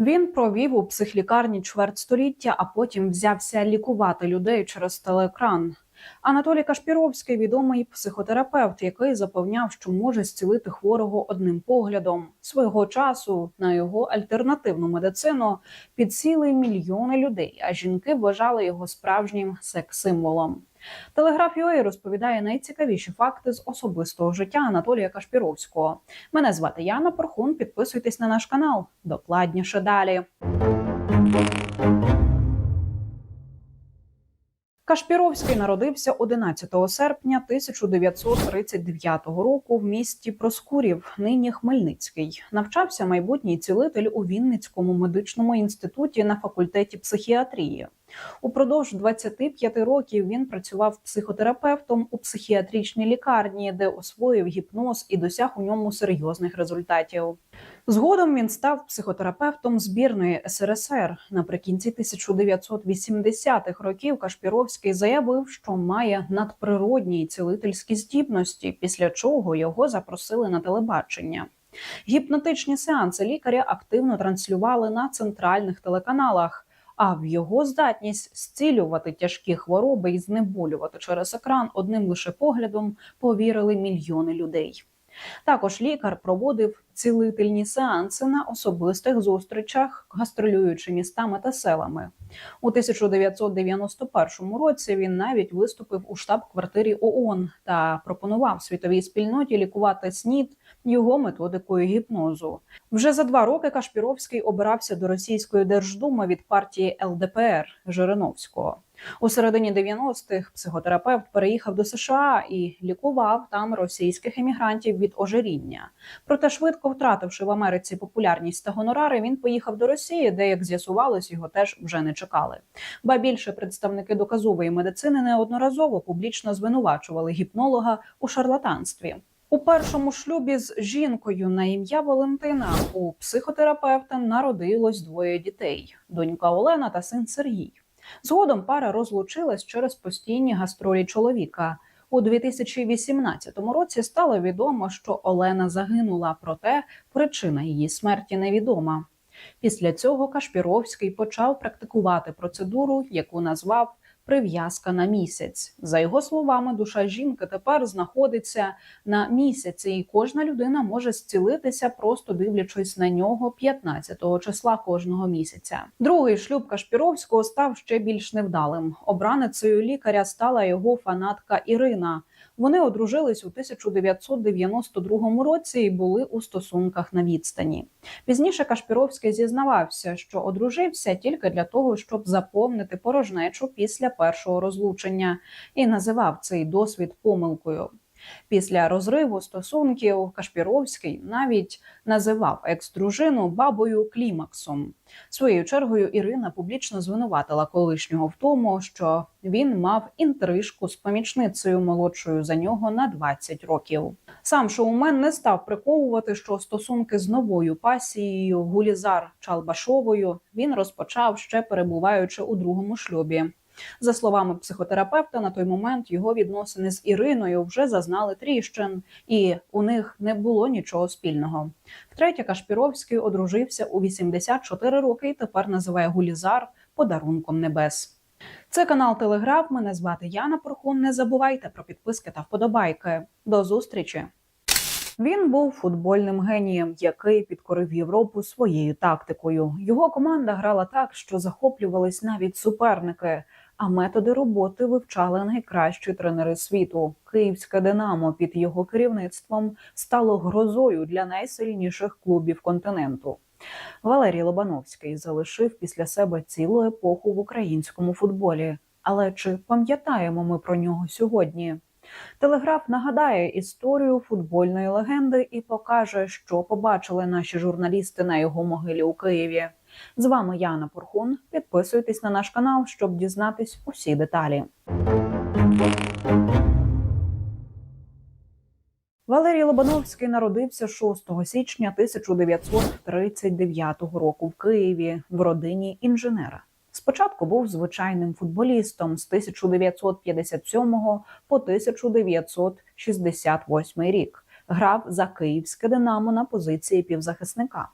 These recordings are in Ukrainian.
Він провів у психлікарні чверть століття, а потім взявся лікувати людей через телеекран. Анатолій Кашпіровський відомий психотерапевт, який запевняв, що може зцілити хворого одним поглядом. Свого часу на його альтернативну медицину підсіли мільйони людей, а жінки вважали його справжнім секс-символом. Телеграф UA розповідає найцікавіші факти з особистого життя Анатолія Кашпіровського. Мене звати Яна Порхун. Підписуйтесь на наш канал. Докладніше далі. Кашпіровський народився 11 серпня 1939 року в місті Проскурів, нині Хмельницький. Навчався майбутній цілитель у Вінницькому медичному інституті на факультеті психіатрії. Упродовж 25 років він працював психотерапевтом у психіатричній лікарні, де освоїв гіпноз і досяг у ньому серйозних результатів. Згодом він став психотерапевтом збірної СРСР. Наприкінці 1980-х років Кашпіровський заявив, що має надприродні цілительські здібності, після чого його запросили на телебачення. Гіпнотичні сеанси лікаря активно транслювали на центральних телеканалах. А в його здатність зцілювати тяжкі хвороби і знеболювати через екран одним лише поглядом повірили мільйони людей. Також лікар проводив цілительні сеанси на особистих зустрічах, гастролюючи містами та селами. У 1991 році він навіть виступив у штаб-квартирі ООН та пропонував світовій спільноті лікувати СНІД його методикою гіпнозу. Вже за два роки Кашпіровський обирався до російської держдуми від партії ЛДПР Жириновського. У середині 90-х психотерапевт переїхав до США і лікував там російських емігрантів від ожиріння. Проте, швидко втративши в Америці популярність та гонорари, він поїхав до Росії, де, як з'ясувалось, його теж вже не чекали. Ба більше представники доказової медицини неодноразово публічно звинувачували гіпнолога у шарлатанстві. У першому шлюбі з жінкою на ім'я Валентина у психотерапевта народилось двоє дітей: донька Олена та син Сергій. Згодом пара розлучилась через постійні гастролі чоловіка. У 2018 році стало відомо, що Олена загинула, проте причина її смерті невідома. Після цього Кашпіровський почав практикувати процедуру, яку назвав прив'язка на місяць. За його словами, душа жінки тепер знаходиться на місяці, і кожна людина може зцілитися, просто дивлячись на нього 15 числа кожного місяця. Другий шлюб Кашпіровського став ще більш невдалим. Обраницею лікаря стала його фанатка Ірина. Вони одружились у 1992 році і були у стосунках на відстані. Пізніше Кашпіровський зізнавався, що одружився тільки для того, щоб заповнити порожнечу після першого розлучення, і називав цей досвід помилкою. Після розриву стосунків Кашпіровський навіть називав екс-дружину бабою клімаксом. Своєю чергою Ірина публічно звинуватила колишнього в тому, що він мав інтрижку з помічницею молодшою за нього на 20 років. Сам шоумен не став приховувати, що стосунки з новою пасією Гулізар Чалбашовою він розпочав ще перебуваючи у другому шлюбі. За словами психотерапевта, на той момент його відносини з Іриною вже зазнали тріщин, і у них не було нічого спільного. Втретє, Кашпіровський одружився у 84 роки і тепер називає Гулізар подарунком небес. Це канал Телеграф. Мене звати Яна Порхун. Не забувайте про підписки та вподобайки. До зустрічі. Він був футбольним генієм, який підкорив Європу своєю тактикою. Його команда грала так, що захоплювались навіть суперники. А методи роботи вивчали найкращі тренери світу. Київське Динамо під його керівництвом стало грозою для найсильніших клубів континенту. Валерій Лобановський залишив після себе цілу епоху в українському футболі. Але чи пам'ятаємо ми про нього сьогодні? Телеграф нагадає історію футбольної легенди і покаже, що побачили наші журналісти на його могилі у Києві. З вами Яна Порхун. Підписуйтесь на наш канал, щоб дізнатись усі деталі. Валерій Лобановський народився 6 січня 1939 року в Києві в родині інженера. Спочатку був звичайним футболістом з 1957 по 1968 рік. Грав за київське Динамо на позиції півзахисника.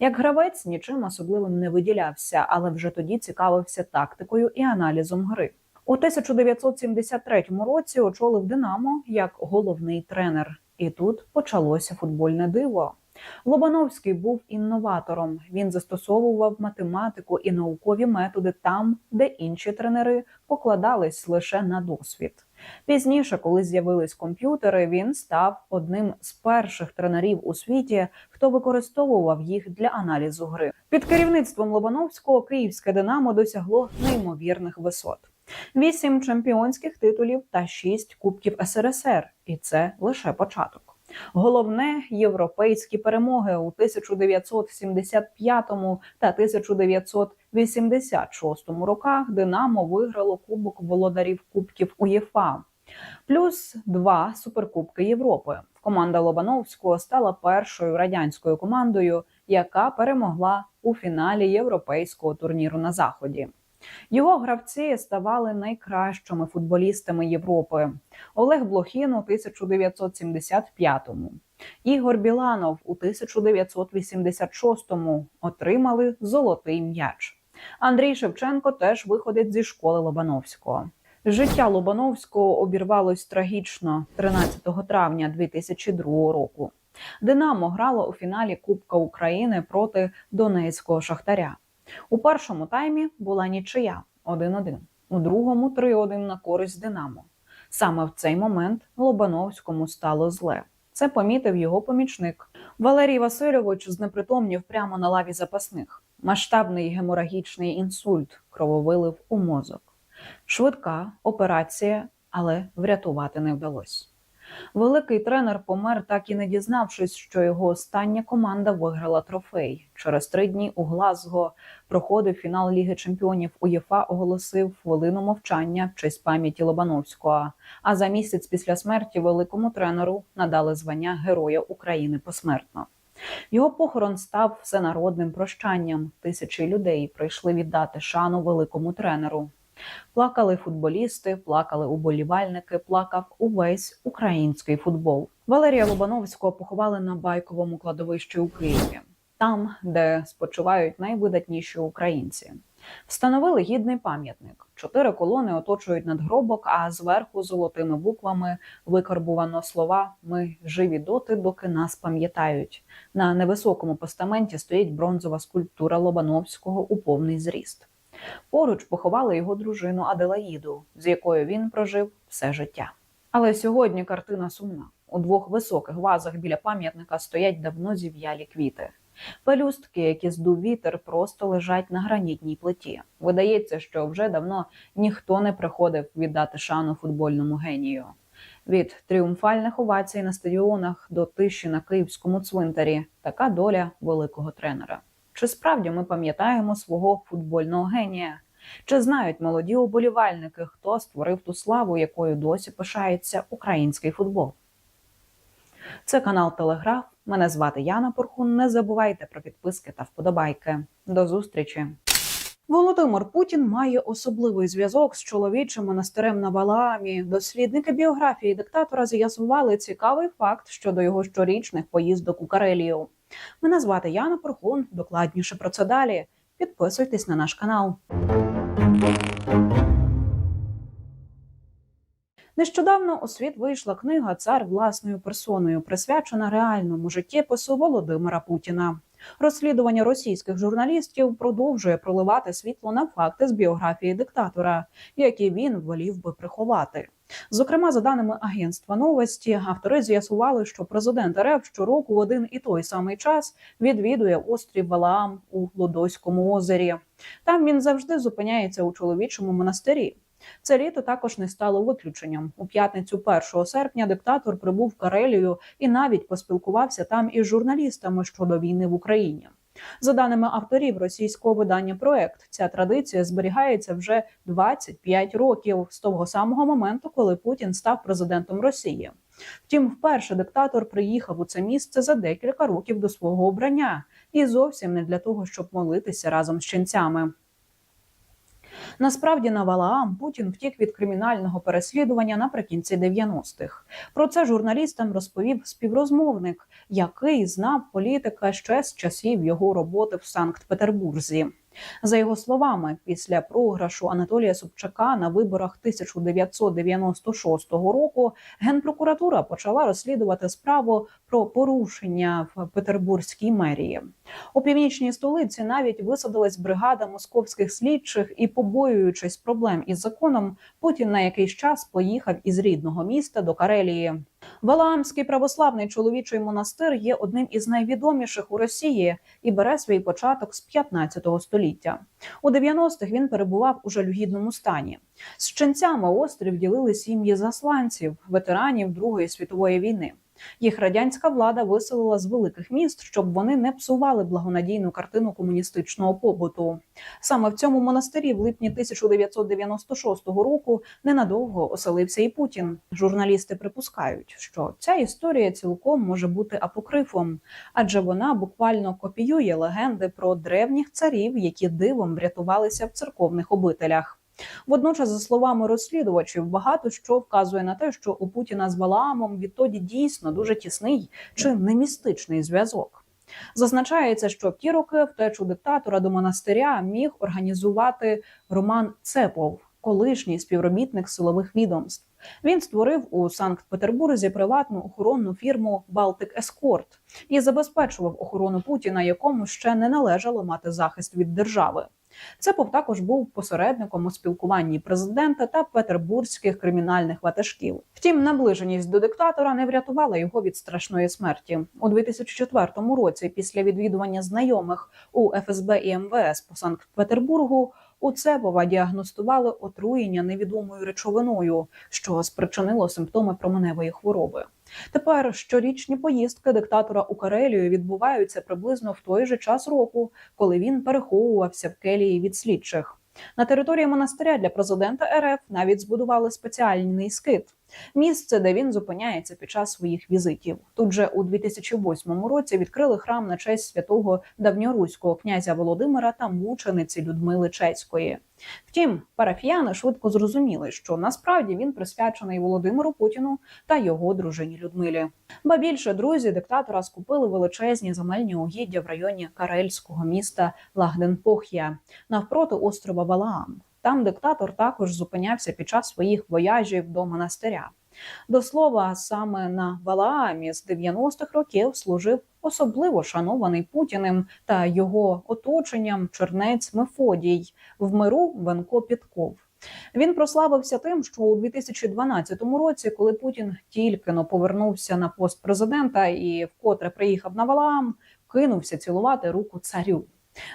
Як гравець нічим особливим не виділявся, але вже тоді цікавився тактикою і аналізом гри. У 1973 році очолив Динамо як головний тренер, і тут почалося футбольне диво. Лобановський був інноватором. Він застосовував математику і наукові методи там, де інші тренери покладались лише на досвід. Пізніше, коли з'явились комп'ютери, він став одним з перших тренерів у світі, хто використовував їх для аналізу гри. Під керівництвом Лобановського київське Динамо досягло неймовірних висот. Вісім чемпіонських титулів та шість кубків СРСР, і це лише початок. Головне європейські перемоги у 1975 та 1986 роках Динамо виграло Кубок володарів Кубків УЄФА, плюс два суперкубки Європи. Команда Лобановського стала першою радянською командою, яка перемогла у фіналі європейського турніру на заході. Його гравці ставали найкращими футболістами Європи. Олег Блохін у 1975-му, Ігор Біланов у 1986-му отримали золотий м'яч. Андрій Шевченко теж виходить зі школи Лобановського. Життя Лобановського обірвалось трагічно 13 травня 2002 року. Динамо грало у фіналі Кубка України проти Донецького шахтаря. У першому таймі була нічия 1-1, у другому 3-1 на користь Динамо. Саме в цей момент Лобановському стало зле. Це помітив його помічник. Валерій Васильович знепритомнів прямо на лаві запасних. Масштабний геморагічний інсульт крововилив у мозок. Швидка операція, але врятувати не вдалося. Великий тренер помер, так і не дізнавшись, що його остання команда виграла трофей. Через три дні у Глазго проходив фінал Ліги Чемпіонів. УЄФА оголосив хвилину мовчання в честь пам'яті Лобановського. А за місяць після смерті великому тренеру надали звання Героя України посмертно. Його похорон став всенародним прощанням. Тисячі людей прийшли віддати шану великому тренеру. Плакали футболісти, плакали уболівальники, плакав увесь український футбол. Валерія Лобановського поховали на байковому кладовищі у Києві, там, де спочивають найвидатніші українці. Встановили гідний пам'ятник. Чотири колони оточують надгробок, а зверху золотими буквами викарбувано слова Ми живі доти, доки нас пам'ятають. На невисокому постаменті стоїть бронзова скульптура Лобановського у повний зріст. Поруч поховали його дружину Аделаїду, з якою він прожив все життя. Але сьогодні картина сумна. У двох високих вазах біля пам'ятника стоять давно зів'ялі квіти. Пелюстки, які здув вітер, просто лежать на гранітній плиті. Видається, що вже давно ніхто не приходив віддати шану футбольному генію. Від тріумфальних овацій на стадіонах до тиші на київському цвинтарі така доля великого тренера. Чи справді ми пам'ятаємо свого футбольного генія? Чи знають молоді уболівальники, хто створив ту славу, якою досі пишається український футбол? Це канал Телеграф. Мене звати Яна Порхун. Не забувайте про підписки та вподобайки. До зустрічі. Володимир Путін має особливий зв'язок з чоловічим монастирем на Валаамі. Дослідники біографії диктатора з'ясували цікавий факт щодо його щорічних поїздок у Карелію. Мене звати Яна Порхун. Докладніше про це далі. Підписуйтесь на наш канал. Нещодавно у світ вийшла книга Цар власною персоною, присвячена реальному життєпису Володимира Путіна. Розслідування російських журналістів продовжує проливати світло на факти з біографії диктатора, які він волів би приховати. Зокрема, за даними агентства новості, автори з'ясували, що президент РФ щороку в один і той самий час відвідує острів Валаам у Лодоському озері. Там він завжди зупиняється у чоловічому монастирі. Це літо також не стало виключенням. У п'ятницю 1 серпня диктатор прибув в Карелію і навіть поспілкувався там із журналістами щодо війни в Україні. За даними авторів російського видання проект, ця традиція зберігається вже 25 років з того самого моменту, коли Путін став президентом Росії. Втім, вперше диктатор приїхав у це місце за декілька років до свого обрання, і зовсім не для того, щоб молитися разом з ченцями. Насправді на Валаам Путін втік від кримінального переслідування наприкінці 90-х. Про це журналістам розповів співрозмовник, який знав політика ще з часів його роботи в Санкт-Петербурзі. За його словами, після програшу Анатолія Собчака на виборах 1996 року генпрокуратура почала розслідувати справу про порушення в Петербурзькій мерії. У північній столиці навіть висадилась бригада московських слідчих, і, побоюючись проблем із законом, Путін на якийсь час поїхав із рідного міста до Карелії. Валаамський православний чоловічий монастир є одним із найвідоміших у Росії і бере свій початок з 15 століття. У 90-х він перебував у жалюгідному стані. З ченцями острів ділили сім'ї засланців, ветеранів Другої світової війни. Їх радянська влада виселила з великих міст, щоб вони не псували благонадійну картину комуністичного побуту. Саме в цьому монастирі в липні 1996 року ненадовго оселився і Путін. Журналісти припускають, що ця історія цілком може бути апокрифом, адже вона буквально копіює легенди про древніх царів, які дивом врятувалися в церковних обителях. Водночас, за словами розслідувачів, багато що вказує на те, що у Путіна з Валаамом відтоді дійсно дуже тісний чи не містичний зв'язок. Зазначається, що в ті роки втечу диктатора до монастиря міг організувати Роман Цепов, колишній співробітник силових відомств. Він створив у Санкт-Петербурзі приватну охоронну фірму Балтик Ескорт і забезпечував охорону Путіна, якому ще не належало мати захист від держави. Цепов також був посередником у спілкуванні президента та петербурзьких кримінальних ватажків. Втім, наближеність до диктатора не врятувала його від страшної смерті у 2004 році. Після відвідування знайомих у ФСБ і МВС по Санкт-Петербургу у Цепова діагностували отруєння невідомою речовиною, що спричинило симптоми променевої хвороби. Тепер щорічні поїздки диктатора у Карелію відбуваються приблизно в той же час року, коли він переховувався в келії від слідчих. На території монастиря для президента РФ навіть збудували спеціальний скит місце, де він зупиняється під час своїх візитів. Тут же у 2008 році відкрили храм на честь святого давньоруського князя Володимира та мучениці Людмили Чеської. Втім, парафіяни швидко зрозуміли, що насправді він присвячений Володимиру Путіну та його дружині Людмилі. Ба більше друзі диктатора скупили величезні земельні угіддя в районі карельського міста Лагденпох'я навпроти острова Валаам. Там диктатор також зупинявся під час своїх вояжів до монастиря. До слова, саме на Валаамі з 90-х років служив особливо шанований Путіним та його оточенням чернець Мефодій в миру Венко Підков. Він прославився тим, що у 2012 році, коли Путін тільки но повернувся на пост президента і вкотре приїхав на Валаам, кинувся цілувати руку царю.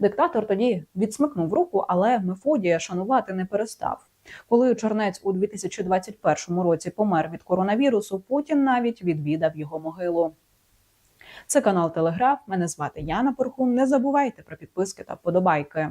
Диктатор тоді відсмикнув руку, але Мефодія шанувати не перестав. Коли Чернець у 2021 році помер від коронавірусу, Путін навіть відвідав його могилу. Це канал Телеграф. Мене звати Яна Порхун. Не забувайте про підписки та вподобайки.